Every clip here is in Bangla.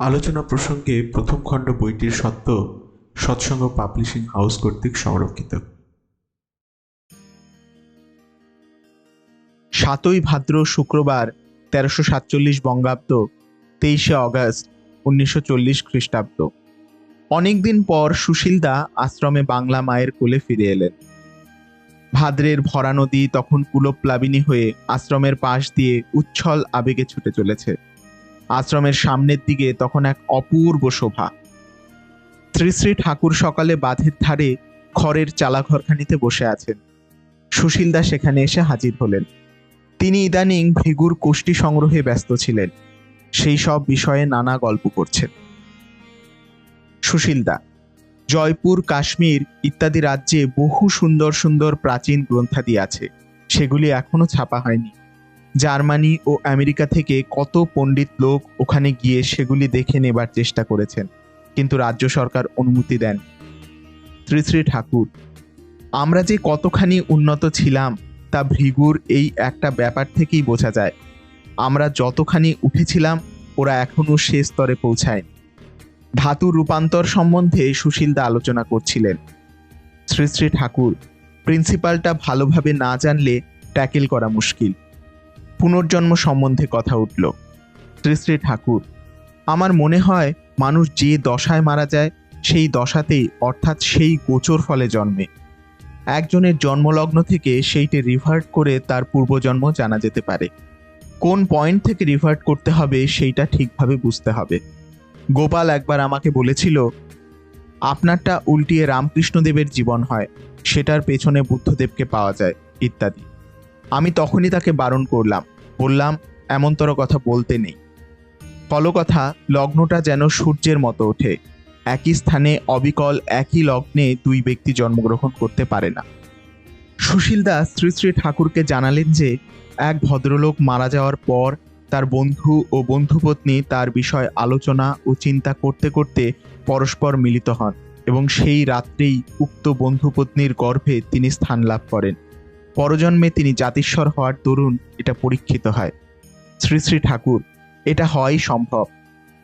আলোচনা প্রসঙ্গে প্রথম খণ্ড বইটির সত্য সৎসঙ্গ পাবলিশিং হাউস কর্তৃক সংরক্ষিত। সাতই ভাদ্র শুক্রবার তেরোশো সাতচল্লিশ বঙ্গাব্দ, তেইশে অগস্ট উনিশশো চল্লিশ খ্রিস্টাব্দ। অনেকদিন পর সুশীলদা আশ্রমে বাংলা মায়ের কোলে ফিরে এলেন। ভাদ্রের ভরা নদী তখন কুলপ্লাবিনী হয়ে আশ্রমের পাশ দিয়ে উচ্ছল আবেগে ছুটে চলেছে। আশ্রমের সামনের দিকে তখন এক অপূর্ব শোভা। শ্রী শ্রী ঠাকুর সকালে বাঁধের ধারে খড়ের চালাঘরখানিতে বসে আছেন। সুশীলদা সেখানে এসে হাজির হলেন। তিনি ইদানিং ভৃগুর কোষ্ঠী সংগ্রহে ব্যস্ত ছিলেন। সেই সব বিষয়ে নানা গল্প করছেন। সুশীলদা জয়পুর, কাশ্মীর ইত্যাদি রাজ্যে বহু সুন্দর সুন্দর প্রাচীন গ্রন্থাদি আছে। সেগুলি এখনও ছাপা হয়নি। জার্মানি ও আমেরিকা থেকে কত পণ্ডিত লোক ওখানে গিয়ে সেগুলি দেখে নেবার চেষ্টা করেছেন। কিন্তু রাজ্য সরকার অনুমতি দেন শ্রী শ্রী ঠাকুর, আমরা যে কতখানি উন্নত ছিলাম, তা ভৃগুর এই একটা ব্যাপার থেকেই বোঝা যায়। আমরা যতখানি উঠেছিলাম, ওরা এখনও সে স্তরে পৌঁছায় ধাতু রূপান্তর সম্বন্ধে সুশীলদা আলোচনা করছিলেন। শ্রী শ্রী ঠাকুর, প্রিন্সিপালটা ভালোভাবে না জানলে ট্যাকেল করা মুশকিল। পুনর্জন্ম সম্বন্ধে কথা উঠল। শ্রী শ্রী ঠাকুর, আমার মনে হয় মানুষ যে দশায় মারা যায়, সেই দশাতেই, অর্থাৎ সেই গোচর ফলে জন্মে। একজনের জন্মলগ্ন থেকে সেইটি রিভার্ট করে তার পূর্বজন্ম জানা যেতে পারে। কোন পয়েন্ট থেকে রিভার্ট করতে হবে, সেইটা ঠিকভাবে বুঝতে হবে। গোপাল একবার আমাকে বলেছিল, আপনারটা উল্টিয়ে রামকৃষ্ণদেবের জীবন হয়, সেটার পেছনে বুদ্ধদেবকে পাওয়া যায়, ইত্যাদি। আমি তখনই তাকে বারণ করলাম। বললাম, এমনতর কথা বলতে নেই। ফলকথা লগ্নটা যেন সূর্যের মতো ওঠে। একই স্থানে অবিকল একই লগ্নে দুই ব্যক্তি জন্মগ্রহণ করতে পারে না। সুশীল দাস শ্রী শ্রী ঠাকুরকে জানালেন যে, এক ভদ্রলোক মারা যাওয়ার পর তার বন্ধু ও বন্ধুপত্নী তার বিষয় আলোচনা ও চিন্তা করতে করতে পরস্পর মিলিত হন এবং সেই রাত্রেই উক্ত বন্ধুপত্নীর গর্ভে তিনি স্থান লাভ করেন। পরজন্মে তিনি জাতিস্বর হওয়ার দরুন এটা পরীক্ষিত হয়। শ্রী শ্রী ঠাকুর, এটা হওয়াই সম্ভব।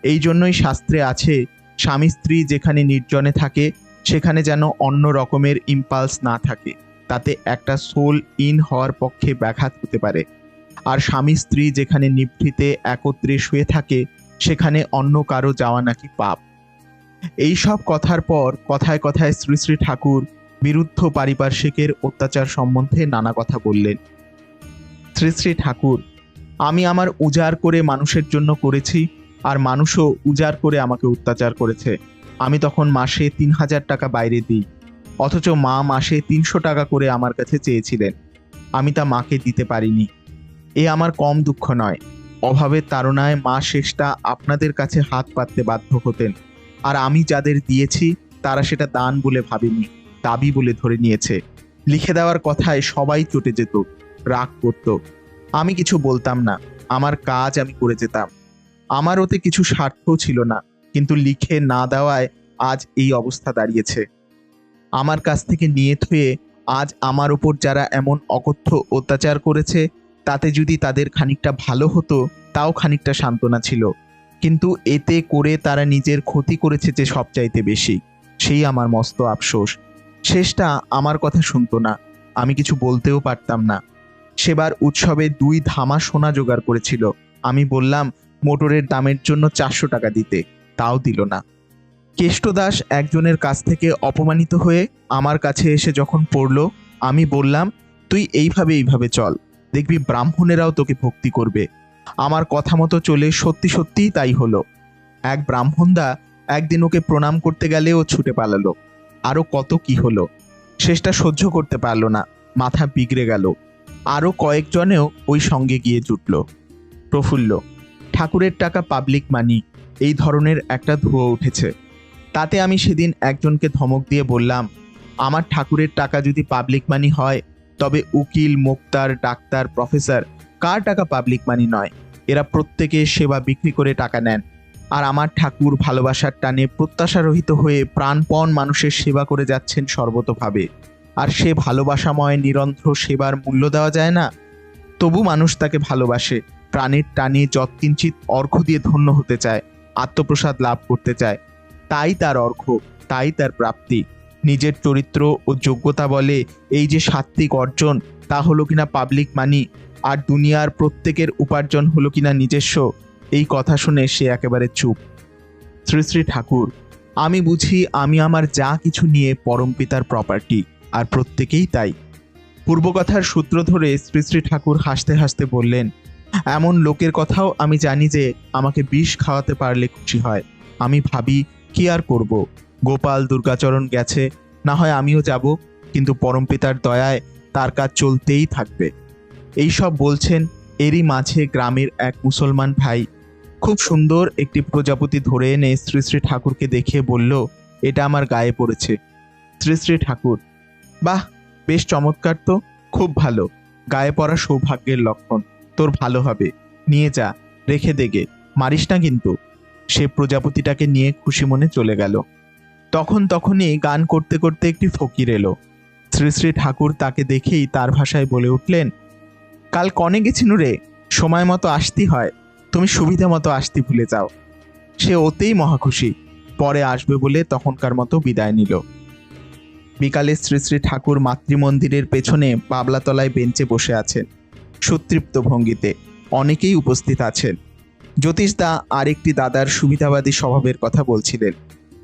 এই জন্যই শাস্ত্রে আছে, স্বামী স্ত্রী যেখানে নির্জনে থাকে, সেখানে যেন অন্য রকমের ইম্পালস না থাকে। তাতে একটা সোল ইন হওয়ার পক্ষে ব্যাঘাত হতে পারে। আর স্বামী স্ত্রী যেখানে নিভৃতে একত্রে শুয়ে থাকে, সেখানে অন্য কারও যাওয়া নাকি পাপ। এই সব কথার পর কথায় কথায় শ্রী শ্রী ঠাকুর বিরুদ্ধ পারিপার্শ্বিকের অত্যাচার সম্বন্ধে নানা কথা বললেন। শ্রী শ্রী ঠাকুর, আমি আমার উজাড় করে মানুষের জন্য করেছি আর মানুষও উজাড় করে আমাকে অত্যাচার করেছে। আমি তখন মাসে তিন হাজার টাকা বাইরে দিই, অথচ মা মাসে তিনশো টাকা করে আমার কাছে চেয়েছিলেন। আমি তা মাকে দিতে পারিনি। এ আমার কম দুঃখ নয়। অভাবের তাড়নায় মা শেষটা আপনাদের কাছে হাত পাততে বাধ্য হতেন, আর আমি যাদের দিয়েছি তারা সেটা দান বলে ভাবেনি। দাবি বলে ধরে নিয়েছে। লিখে দেওয়ার কথায় সবাই চটে যেত, রাগ করত। আমি কিছু বলতাম না, আমার কাজ আমি করে যেতাম। আমার ওতে কিছু স্বার্থও ছিল না, কিন্তু লিখে না দেওয়ায় আজ এই অবস্থা দাঁড়িয়েছে। আমার কাছ থেকে নিয়ে থুয়ে আজ আমার ওপর যারা এমন অকথ্য অত্যাচার করেছে, তাতে যদি তাদের খানিকটা ভালো হতো, তাও খানিকটা সান্ত্বনা ছিল। কিন্তু এতে করে তারা নিজের ক্ষতি করেছে যে সবচাইতে বেশি, সেই আমার মস্ত আফসোস। শেষটা আমার কথা শুনতো না। আমি কিছু বলতেও পারতাম না। সেবার উৎসবে দুই ধামা সোনা জোগাড় করেছিল। আমি বললাম, মোটরের দামের জন্য চারশো টাকা দিতে। তাও দিল না। কেষ্টদাস একজনের কাছ থেকে অপমানিত হয়ে আমার কাছে এসে যখন পড়ল, আমি বললাম, তুই এইভাবে এইভাবে চল। দেখবি ব্রাহ্মণেরাও তোকে ভক্তি করবে। আমার কথা মতো চলে সত্যি সত্যিই তাই হলো। এক ব্রাহ্মণদা একদিন ওকে প্রণাম করতে গেলে ও ছুটে পালালো। আরও কত কি হলো? শেষটা সহ্য করতে পারল না, মাথা বিগড়ে গেল। আরও কয়েকজনেও ওই সঙ্গে গিয়ে জুটল। প্রফুল্ল, ঠাকুরের টাকা পাবলিক মানি এই ধরনের একটা ধুয়ো উঠেছে। তাতে আমি সেদিন একজনকে ধমক দিয়ে বললাম, আমার ঠাকুরের টাকা যদি পাবলিক মানি হয়, তবে উকিল, মোক্তার, ডাক্তার প্রফেসর কার টাকা পাবলিক মানি নয়? এরা প্রত্যেকে সেবা বিক্রি করে টাকা নেন। আর আমার ঠাকুর ভালোবাসার টানে প্রত্যাশারহিত হয়ে প্রাণপণ মানুষের সেবা করে যাচ্ছেন সর্বতভাবে। আর সে ভালোবাসাময় নিরন্ধ্র সেবার মূল্য দেওয়া যায় না? তবু মানুষ তাকে ভালোবাসে, প্রাণের টানে যৎকিঞ্চিত অর্ঘ্য দিয়ে ধন্য হতে চায়, আত্মপ্রসাদ লাভ করতে চায়। তাই তার অর্ঘ তাই তার প্রাপ্তি। নিজের চরিত্র ও যোগ্যতা বলে এই যে সাত্ত্বিক অর্জন, তা হলো কিনা পাবলিক মানি, আর দুনিয়ার প্রত্যেকের উপার্জন হলো কিনা নিজস্ব এই কথা শুনে সে একেবারে চুপ। শ্রী শ্রী ঠাকুর, আমি বুঝি আমি আমার যা কিছু নিয়ে পরমপিতার প্রপার্টি আর প্রত্যেকেই তাই। পূর্বকথার সূত্র ধরে শ্রী শ্রী ঠাকুর হাসতে হাসতে বললেন, এমন লোকের কথাও আমি জানি যে আমাকে বিষ খাওয়াতে পারলে খুশি হয়। আমি ভাবি, কি আর করব? গোপাল দুর্গাচরণ গেছে, না হয় আমিও যাব, কিন্তু পরমপিতার দয়ায় তার কাজ চলতেই থাকবে। এই সব বলছেন এরই মাঝে গ্রামের এক মুসলমান ভাই খুব সুন্দর একটি প্রজাপতি ধরে এনে শ্রী শ্রী ঠাকুরকে দেখে বলল, এটা আমার গায়ে পড়েছে। শ্রী শ্রী ঠাকুর, বাহ, বেশ চমৎকার তো, খুব ভালো। গায়ে পড়া সৌভাগ্যের লক্ষণ। তোর ভালো হবে। নিয়ে যা, রেখে দেগে মারিস না কিন্তু। সে প্রজাপতিটাকে নিয়ে খুশি মনে চলে গেল। তখন তখনই গান করতে করতে একটি ফকির এলো। শ্রী শ্রী ঠাকুর তাকে দেখেই তার ভাষায় বলে উঠলেন, কাল কনে গেছিনু রে? সময় মতো আসতি হয়। তুমি সুবিধা মতো আসতে ভুলে যাও। সে ওতেই মহাখুশি। পরে আসবে বলে তখনকার মতো বিদায় নিল। বিকালে শ্রী শ্রী ঠাকুর মাতৃমন্দিরের পেছনে বাবলাতলায় বেঞ্চে বসে আছেন। সুতৃপ্ত ভঙ্গিতে অনেকেই উপস্থিত আছেন। জ্যোতিষ দা আরেকটি দাদার সুবিধাবাদী স্বভাবের কথা বলছিলেন।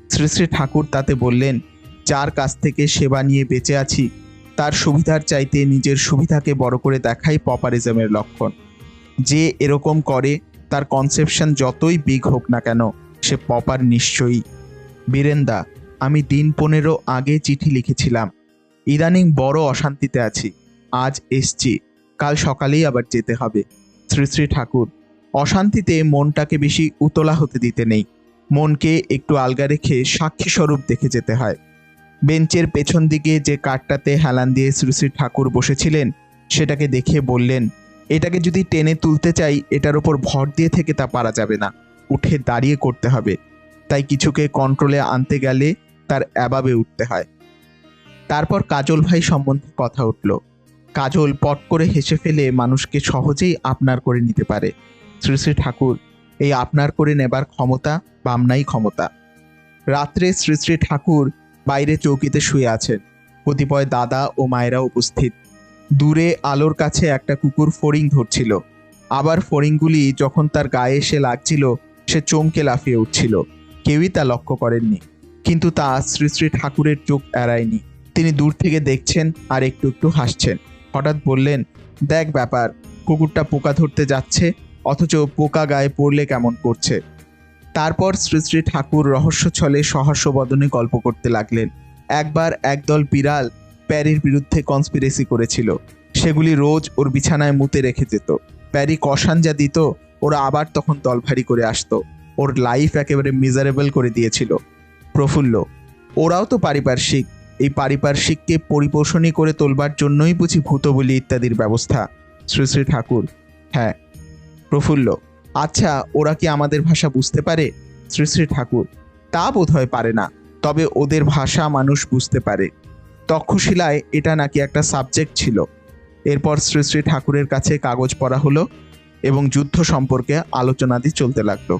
শ্রী শ্রী ঠাকুর তাতে বললেন, যার কাছ থেকে সেবা নিয়ে বেঁচে আছি, তার সুবিধার চাইতে নিজের সুবিধাকে বড় করে দেখাই পপারিজমের লক্ষণ। যে এরকম করে তার কনসেপশন যতই বিগ হোক না কেন, সে পপার নিশ্চয়ই। বীরেন্দা, আমি দিন পনেরো আগে চিঠি লিখেছিলাম। ইদানিং বড় অশান্তিতে আছি। আজ এসছি। কাল সকালেই আবার যেতে হবে। শ্রী শ্রী ঠাকুর, অশান্তিতে মনটাকে বেশি উতলা হতে দিতে নেই। মনকে একটু আলগা রেখে সাক্ষী স্বরূপ দেখে যেতে হয়। বেঞ্চের পেছন দিকে যে কাঠটাতে হেলান দিয়ে শ্রী শ্রী ঠাকুর বসেছিলেন, সেটাকে দেখে বললেন এটাকে যদি টেনে তুলতে চাই, এটার ওপর ভর দিয়ে থেকে তা পারা যাবে না। উঠে দাঁড়িয়ে করতে হবে। তাই কিছুকে কন্ট্রোলে আনতে গেলে তার অ্যাবাবে উঠতে হয়। তারপর কাজল ভাই সম্বন্ধে কথা উঠল। কাজল পট করে হেসে ফেলে মানুষকে সহজেই আপনার করে নিতে পারে। শ্রী শ্রী ঠাকুর, এই আপনার করে নেবার ক্ষমতা বামনাই ক্ষমতা। রাত্রে শ্রী শ্রী ঠাকুর বাইরে চৌকিতে শুয়ে আছেন। কতিপয় দাদা ও মায়েরা উপস্থিত। দূরে আলোর কাছে একটা কুকুর ফড়িং ধরছিল। আবার ফড়িংগুলি যখন তার গায়ে এসে লাগছিল, সে চমকে লাফিয়ে উঠছিল। কেউই তা লক্ষ্য করেননি। কিন্তু তা শ্রী শ্রী ঠাকুরের চোখ এড়ায়নি। তিনি দূর থেকে দেখছেন আর একটু একটু হাসছেন। হঠাৎ বললেন, দেখ ব্যাপার, কুকুরটা পোকা ধরতে যাচ্ছে, অথচ পোকা গায়ে পড়লে কেমন করছে? তারপর শ্রী শ্রী ঠাকুর রহস্য ছলে সহস্য বদনে গল্প করতে লাগলেন। একবার একদল বিড়াল প্যারির বিরুদ্ধে কনস্পিরেসি করেছিল। সেগুলি রোজ ওর বিছানায় মুতে রেখে যেত। প্যারি কষান যা দিত, ওরা আবার তখন দলভারী করে আসতো। ওর লাইফ একেবারে মিজারেবল করে দিয়েছিল। প্রফুল্ল, ওরাও তো পারিপার্শ্বিক। এই পারিপার্শ্বিককে পরিপোষণই করে তোলবার জন্যই বুঝি ভূত বলি ইত্যাদির ব্যবস্থা। শ্রী শ্রী ঠাকুর হ্যাঁ। প্রফুল্ল আচ্ছা ওরা কি আমাদের ভাষা বুঝতে পারে? শ্রী শ্রী ঠাকুর, তা বোধহয় পারে না। তবে ওদের ভাষা মানুষ বুঝতে পারে। তক্ষশিলায় এটা নাকি একটা সাবজেক্ট ছিল। এরপর শ্রী শ্রী ঠাকুরের কাছে কাগজ পড়া হলো এবং যুদ্ধ সম্পর্কে আলোচনাদি চলতে লাগল।